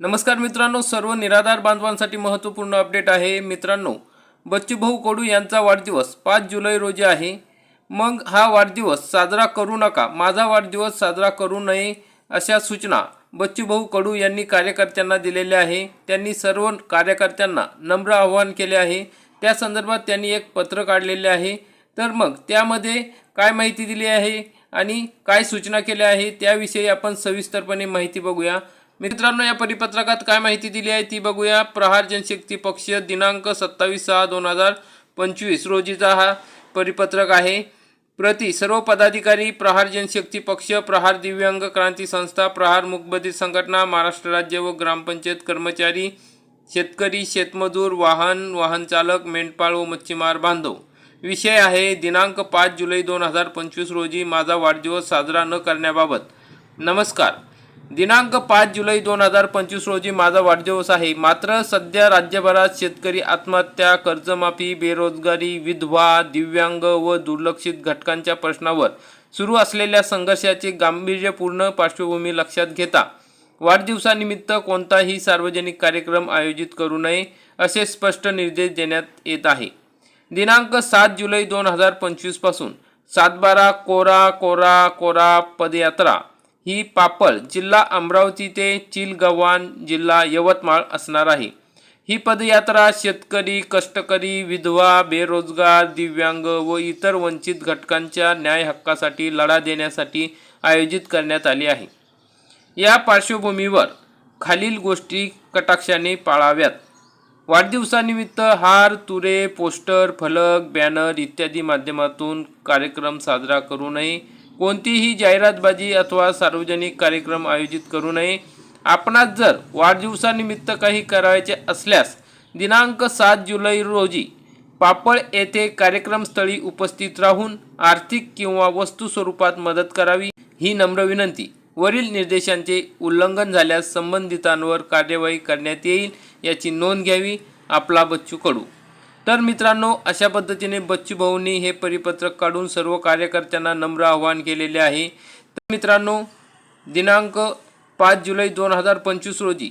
नमस्कार मित्रांनो सर्व निराधार बांधवांसाठी महत्त्वपूर्ण अपडेट आहे. मित्रांनो बच्चूभाऊ कडू यांचा वाढदिवस पाच जुलै रोजी आहे. मग हा वाढदिवस साजरा करू नका माझा वाढदिवस साजरा करू नये अशा सूचना बच्चूभाऊ कडू यांनी कार्यकर्त्यांना दिलेल्या आहे. त्यांनी सर्व कार्यकर्त्यांना नम्र आवाहन केले आहे. त्या संदर्भात त्यांनी एक पत्र काढलेले आहे. तर मग त्यामध्ये काय माहिती दिली आहे आणि काय सूचना केल्या आहे त्याविषयी आपण सविस्तरपणे माहिती बघूया. मित्रांनो या परिपत्रकात काय माहिती दिली आहे ती बघूया. प्रहार जनशक्ती पक्ष दिनांक सत्तावीस सहा दोन हजार पंचवीस रोजीचा हा परिपत्रक आहे. प्रति सर्व पदाधिकारी प्रहार जनशक्ती पक्ष प्रहार दिव्यांग क्रांती संस्था प्रहार मुकबधीर संघटना महाराष्ट्र राज्य व ग्रामपंचायत कर्मचारी शेतकरी शेतमजूर वाहन वाहन चालक मेंढपाळ व मच्छीमार बांधव. विषय आहे दिनांक पाच जुलै दोन हजार पंचवीस रोजी माझा वाढदिवस साजरा न करण्याबाबत. नमस्कार. दिनांक पाच जुलै दोन हजार पंचवीस रोजी माझा वाढदिवस आहे. मात्र सध्या राज्यभरात शेतकरी आत्महत्या कर्जमाफी बेरोजगारी विधवा दिव्यांग व दुर्लक्षित घटकांच्या प्रश्नावर सुरू असलेल्या संघर्षाचे गांभीर्यपूर्ण पार्श्वभूमी लक्षात घेता वाढदिवसानिमित्त कोणताही सार्वजनिक कार्यक्रम आयोजित करू नये असे स्पष्ट निर्देश देण्यात येत आहे. दिनांक सात जुलै दोन हजार पंचवीसपासून सातबारा कोरा कोरा कोरा पदयात्रा ही पापड जिल्हा अमरावती ते चिलगव्हाण जिल्हा यवतमाळ असणार आहे. ही पदयात्रा शेतकरी कष्टकरी विधवा बेरोजगार दिव्यांग व इतर वंचित घटकांच्या न्याय हक्कासाठी लढा देण्यासाठी आयोजित करण्यात आली आहे. या पार्श्वभूमीवर खालील गोष्टी कटाक्षाने पाळाव्यात. वाढदिवसानिमित्त हार तुरे पोस्टर फलक बॅनर इत्यादी माध्यमातून कार्यक्रम साजरा करू नये. कोणतीही जाहिरातबाजी अथवा सार्वजनिक कार्यक्रम आयोजित करू नये. आपणास जर वाढदिवसानिमित्त काही करायचे असल्यास दिनांक सात जुलै रोजी पापळ येथे कार्यक्रमस्थळी उपस्थित राहून आर्थिक किंवा वस्तू स्वरूपात मदत करावी ही नम्र विनंती. वरील निर्देशांचे उल्लंघन झाल्यास संबंधितांवर कार्यवाही करण्यात येईल याची नोंद घ्यावी आपला बच्चू कडू. तर मित्रांनो अशा पद्धतीने बच्चू भाऊंनी हे परिपत्रक काढून सर्व कार्यकर्त्यांना नम्र आवाहन केलेले आहे. तर मित्रांनो दिनांक पाच जुलै दोन हजार पंचवीस रोजी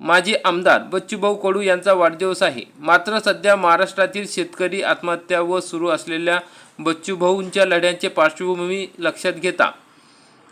माजी आमदार बच्चूभाऊ कडू यांचा वाढदिवस आहे. मात्र सध्या महाराष्ट्रातील शेतकरी आत्महत्या व सुरू असलेल्या बच्चूभाऊंच्या लढ्यांचे पार्श्वभूमी लक्षात घेता.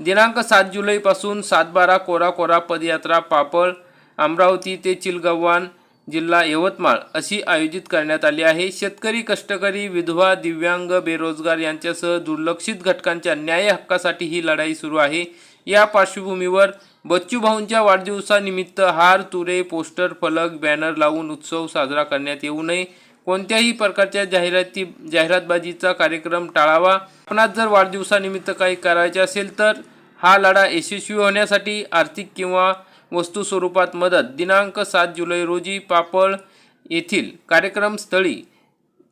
दिनांक सात जुलैपासून सातबारा कोरा कोरा पदयात्रा पापळ अमरावती ते चिलगव्हाण जिल्हा यवतमाळ अशी आयोजित करण्यात आली आहे. शेतकरी कष्टकरी विधवा दिव्यांग बेरोजगार यांच्यासह दुर्लक्षित घटकांच्या न्याय हक्कासाठी ही लढाई सुरू आहे. या पार्श्वभूमीवर बच्चूभाऊंच्या वाढदिवसानिमित्त हार तुरे पोस्टर फलक बॅनर लावून उत्सव साजरा करण्यात येऊ नये. कोणत्याही प्रकारच्या जाहिराती जाहिरातबाजीचा कार्यक्रम टाळावा. आपणात जर वाढदिवसानिमित्त काही करायचे असेल तर हा लढा यशस्वी होण्यासाठी आर्थिक किंवा वस्तू स्वरूपात मदत. दिनांक सात जुलै रोजी पापळ येथील कार्यक्रमस्थळी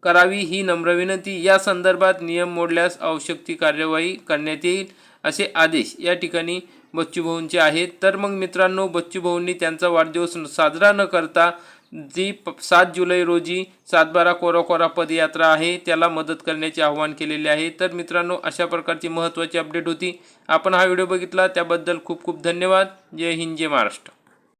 करावी ही नम्र विनंती. या संदर्भात नियम मोडल्यास आवश्यक ती कार्यवाही करण्यात येईल असे आदेश या ठिकाणी बच्चूभाऊंचे आहेत. तर मग मित्रांनो बच्चूभाऊंनी त्यांचा वाढदिवस साजरा न करता जी प सात जुलै रोजी सातबारा कोरा कोरा पदयात्रा आहे त्याला मदत करण्याचे आवाहन केलेले आहे. तर मित्रांनो अशा प्रकारची महत्त्वाची अपडेट होती. आपण हा व्हिडिओ बघितला त्याबद्दल खूप खूप धन्यवाद. जय हिंद जय महाराष्ट्र.